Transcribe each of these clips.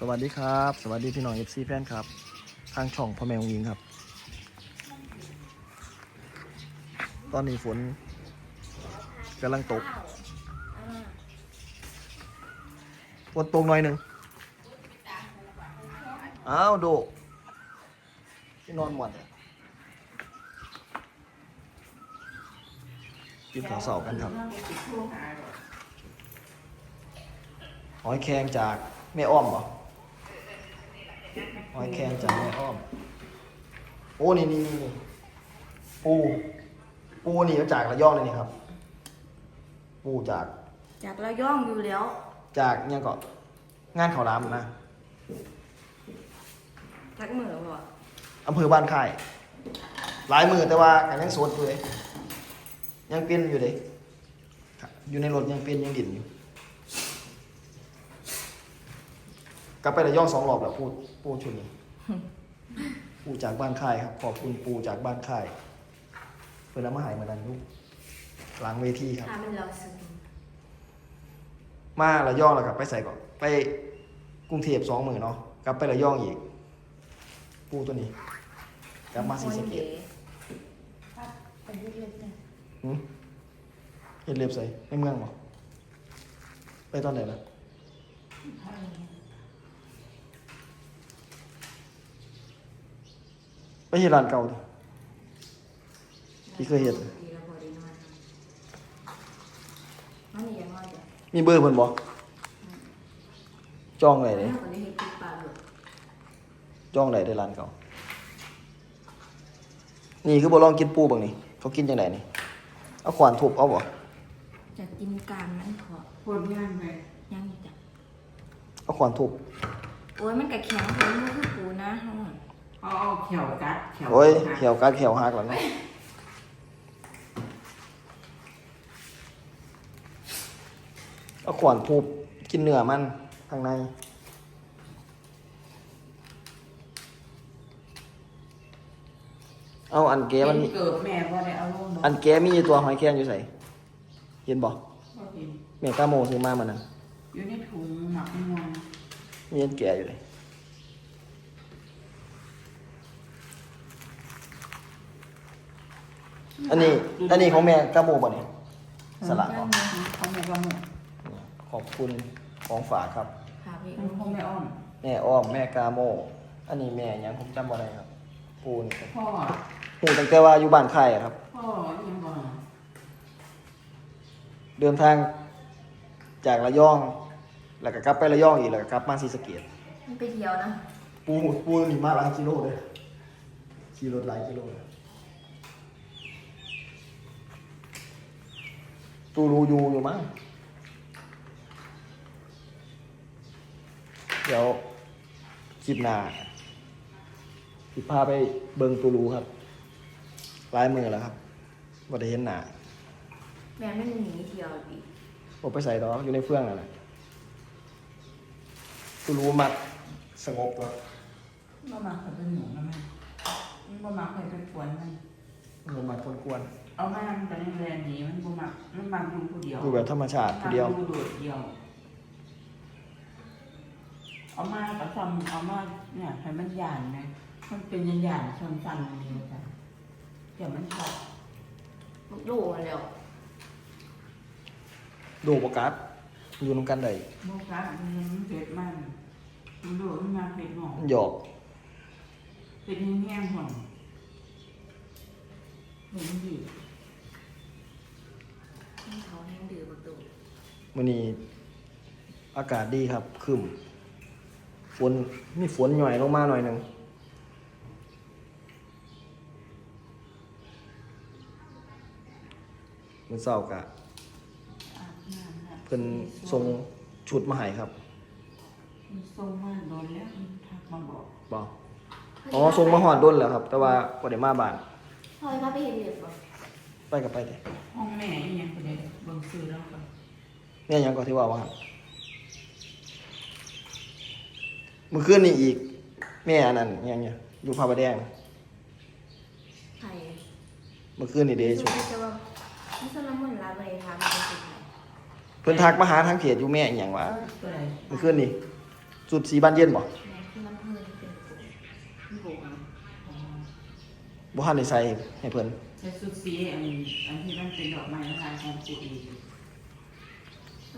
สวัสดีครับ สวัสดีพี่น้องเอฟซีแฟนครับ ทางช่องพ่อแมวยิงครับ ตอนนี้ฝนกำลังตกฝนตกหน่อยหนึ่งอ้าวโดที่นอนหมดกินข้าวเสากันครับหอยแครงจากแม่อ้อมเหรอ หอยแครงจากแม่อ้อม โอ้นี่นี่นี่นี่ปู ปูนี่มาจากระยองเลยนี่ครับ ปูจาก จากระย่องอยู่แล้ว จากเนี่ยก็งานเขาวหลามนะทักมือบ่อำเภอบ้านค่าย หลายมือแต่ว่ากันยังโสดอยู่เลยยังเป็นอยู่เลยครับอยู่ในรถยังเป็นยังดิ่นอยู่ กลับไประยองสองรอบแล้วพูด ปูชุดนี้ปูจากบ้านค่ายครับ ขอบคุณปูจากบ้านค่ายเพื่อนเอามาใหายมาดันลูกหลังเวทีครับ ถ้ามันเราซึมมาระยองแล้วกลับไปใส่ก่อนไปกรุงเทพสองหมื่นเนาะกลับไประยองอีก ปูตัวนี้กลับมาซีสะเกตไปเรื่อยๆเลยหืมเห็นเรียบใส่ในเมืองบ่ไปตอนไหนล่ะ ไปเห็นร้านเก่าดิที่เคยเห็นดีแล้วพอดีนอนมันนี่ยังนอนจ้ะมีเบอร์เพิ่นบ่จองไหนแล้เด้วก็ได้เห็นติดปลาหลุดจองไหนได้ร้านเก่านี่คือบ่ลองกินปูบางนี่เขากินจังไดนี่เอาขวานทุบเอาบ่จะกินกลางมันขอผลงานไหมยังอยู่จ้ะเอาขวานทุบโอ้ยมันกะแข็งเลยมันคือปูนะห้อง เขาเอาเขียวกัดเขียวโอ้ยหักเขียวกัดเขียวหักแล้วเนาะเอาขวานทุบกินเนื้อมันข้างใน เอาอันแกมันมีเกิดแม่ว่าได้เอาลงอันแกมีตัวหอยแครงอยู่ใส่เห็นบ่บ่เห็นแม่ก้าโมซื้อมามันน่ะอยู่ในถุงหมักนอนมีอันแกอยู่เลย อันนี้ อันนี้ของแม่ก้าโมบ่เนี่ยสลัดบ่เขาแม่ว่าหมดขอบคุณของฝากครับค่ะพี่มันคงไม่อ้อมแม่อ้อมแม่กาโม อันนี้แม่หยังผมจำบ่ได้ครับปูนี่ครับพ่อปูตั้งแต่ว่าอยู่บ้านไข่อะครับพ่อยังบ่เดินทางจากระยอง แล้วก็กลับไประยองอีกแล้วก็กลับมาศรีสะเกษมันไปเที่ยวนะ ปูปูนี่มาหลายกิโลเลยขี่รถหลายกิโลเลย ตูรูยูอยู่มั้งเดี๋ยวคลิปหน้าสิพาไปเบิงตูรูครับลายมือแล้วครับว่าได้เห็นหน้าแม่ไม่หนีเที่ยวอีกผมไปใส่ดอกอยู่ในเฟืองนั่นแหละตูรูมักสงบแล้วบ่มาเขาเป็นหนูนะแม่มันบ่มาเคยไปกวนมันมันมักคนกวน เอามามันไปในแรงนี้มันบ่มามันมาอยู่ผู้เดียวอยู่แบบธรรมชาติผู้เดียวมาอยู่โดดเดียว เอามาก็ทำเอามาเนี่ยให้มันหยานไงมันเป็นยันหยานชนฟันนี่จ้ะเดี๋ยวมันชอบลูกดูมาแล้วดูโปกัสอยู่นำกันได้โมกัสมันเผ็ดมันมันโดดมันมาเผ็ดหมอมันหยอกเป็นแห้งๆห่อนเห็นดี ให้เขาแห้งดื้อประตู มื้อนี้อากาศดีครับครึมฝนมีฝนหน่อยลงมาหน่อยหนึงมื้อเช้ากะอาบน้ำนะเพิ่นส่งชุดมาให้ครับมันส่งมาโดนแล้วมันทักมาบอกบ่อ๋อส่งมาฮอดดนแล้วครับ แต่ว่าบ่ได้มาบ้านพอยพาไปเห็นเหลือบบ่ไปก็ไปเด้ห้องแม่อีหยังก็ได้เบิ่งซื้อแล้วก็ แม่หยังก็ที่ว่าว่าครับมื้อคืนนี้อีก แม่อันนั้นอิหยังเนี่ยอยู่พระประแดงไผ่เมื่อคืนนี่เด้สุชุดดจะว่าไม่สนละมุนลาเลยค่ะมันเป็นสุดเพิ่นทักมาหาทางเพจอยู่แม่อีหยังวะตัวไหนเมื่อคืนนี่พสุดสีบานเย็นบ่แม่ที่ลำเพลินเป็นปูพี่โบอะบ่ทันได้ใส่ให้เพิ่น ใช้สุดสีอันอันที่มันเป็นดอกไม้นะคะแทนสีอีกไม่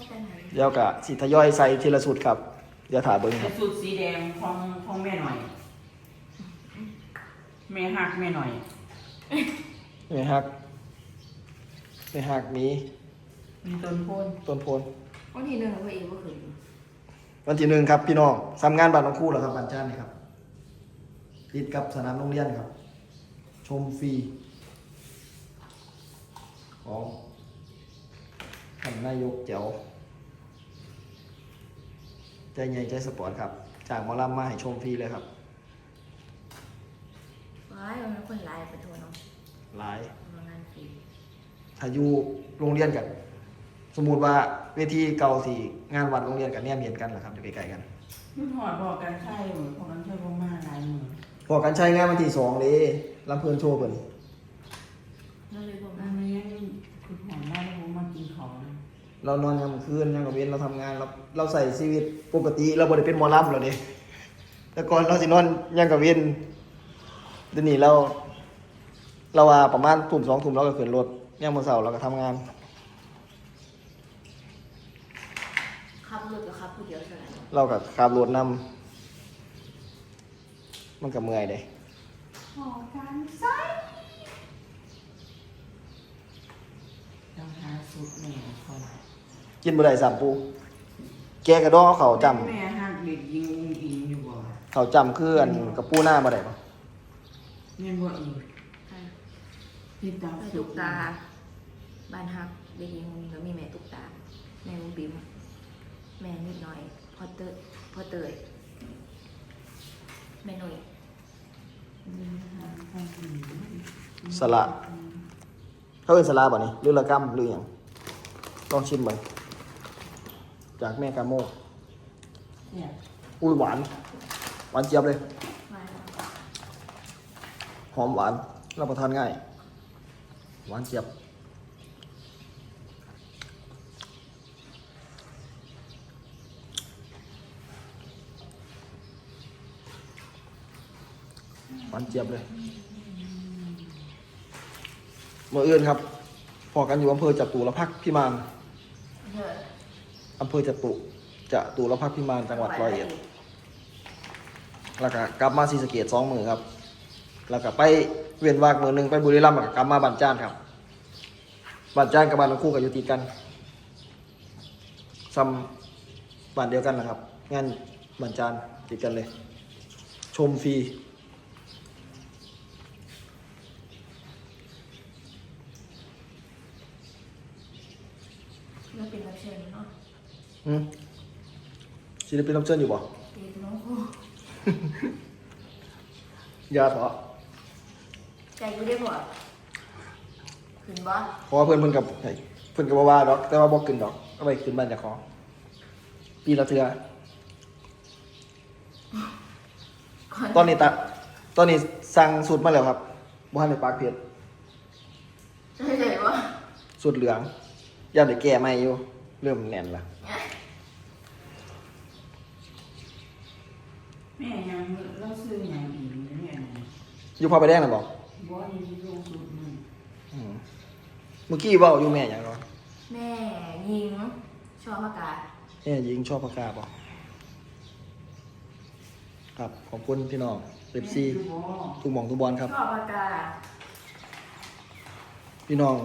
เป็นไรเดี๋ยวก็สิทยอยใส่ทีละสุดครับเดี๋ยวถ่าเบิ่งคใช้รับสุดสีแดงของของแม่หน่อย แม่หักแม่หน่อย นี่ฮักนี่ฮักมีมีต้นโพนต้นโพนวันที่หนึ่งเราเองก็คือวันที่หนึ่งครับพี่น้องทำงานบ้านน้องคู่แล้วครับบ้านจ้านนี่ครับติดกับสนามโรงเรียนครับ ชมฟรีของ ท่านนายกแจ๋วใจใหญ่ใจสปอร์ตครับ จากหมอลำมาให้ชมฟรีเลยครับว้ายมันคนไลน์ไปทัวร์เนาะหลายทำงานฟรีถ้าอยู่โรงเรียนกัน สมมุติว่าเวทีเก่าสี่งานวัดโรงเรียนกันเนี่ยเมียนกันเหรอครับอยู่ใกล้ๆกันมันหอดบอกกันใช่เหมือนของกันใช่พวกมาหลายมือพอกันใช้งานวันที่สองเลยลำเพลินโชว์เพิ่นเราเลยบอกอัว่านนี้คือหอมมากแล้วผมมากินของนะ เรานอนยามคืนยามกับเว้นเราทำงานเราเราใส่ชีวิตปกติ เราบ่ได้เป็นหมอลำแล้วเด้แต่ก่อนเราสินอนยามกับเว้นเดี๋ยวนี้เรา เราว่าประมาณทุ่มสองทุ่มเราก็ขึ้นรถยามมื้อเช้าเราก็ทำงานขับรถกับขับผู้เดียวเท่านั้นเราก็ขับรถนำมันก็เมื่อยเด้หอการไซต้องหาสุดแม่คน กินบ่ได้สามปูแกกระดอเขาจำแม่หักเด็กยิงอิงอยู่บ่เขาจำคืออันกับปูหน้าบ่ได้ปะแม่บ่อีกพี่ตาแม่สุตุดกตา บ้านฮักเด็กหญิงคนนี้ก็มีแม่ตุกตา แม่บุญบิมแม่นิดหน่อยพ่อเตยพ่อเตยแม่หนุ่ยสละเขาเป็นสละบ่นี่หรือละกำหรือหยังลองชิมเบิ่ง จากแม่กาโมเนี่ยอุ้ยหวาน หวานเจี๊ยบเลย มาแล้วหอมหวานรับประทานง่าย หวานเจี๊ยบ หวานเจี๊ยบเลยเมื่ออื่นครับพอกันอยู่อำเภอจตุรพักษ์พิมาน เยอะ อำเภอจตุจะตุรพักษ์พิมานจังหวัดร้อยเอ็ดแล้วก็กลับมาศรีสะเกดสองมือครับ แล้วก็ไปเวียนวากมือหนึ่งไปบุรีรัมย์แล้วก็กลับมาบ้านจ้านครับบ้านจ้านกับบ้านคู่กับยู่ติกันซ้ำบ้านเดียวกันนะครับ งานบ้านจ้านติดกันเลย ชมฟรีเราเป็นรับเชิญเนาะ อืมศิลปินรับเชิญอยู่บ่ตีน้องครูอยาเถอะใจกูได้บ่ขึ้นบ่เพราะว่าเพื่อนเพื่อนกับเฮ้ยเพื่อนกับว่าว่าดอก แต่ว่าบอกขึ้นดอกเอาไปขึ้นบ้านเจะของปีละเทือก่อนตอนนี้ตัดตอนนี้สั่งสูตรมาแล้วครับบ้านในปากเพชรใช่เลยบ่สูตรเหลืองย่านเดี๋ยวแก่ไม่อยู่ เริ่มแน่นละ แม่ยังเราซื้ออย่างอีกแม่อยู่พอไปแดงนะบอกบ่มีลงสุดมันอืมเมื่อกี้เว่าอยู่แม่อย่างไรแม่ยิงชอบอากาศแม่ยิงชอบปากกาบอกครับขอบคุณพี่น้องเบบซี่ทุกหมองทุกบอลครับ ชอบอากาศพี่น้อง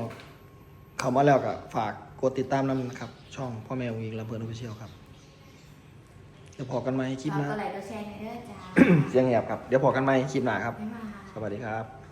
เข้ามาแล้วก็ฝากกดติดตามน้ำนะครับ ช่องพ่อแม่วงยิงลำเพลินออฟฟิเชียลครับ เดี๋ยวพอกันไหมคลิปฝากหน้า ก็ไลค์ก็แชร์ในเด้อจ้าเสียงแหบครับ เดี๋ยวพอกันไหมคลิปหน้าครับ บ๊ายบาย สวัสดีครับ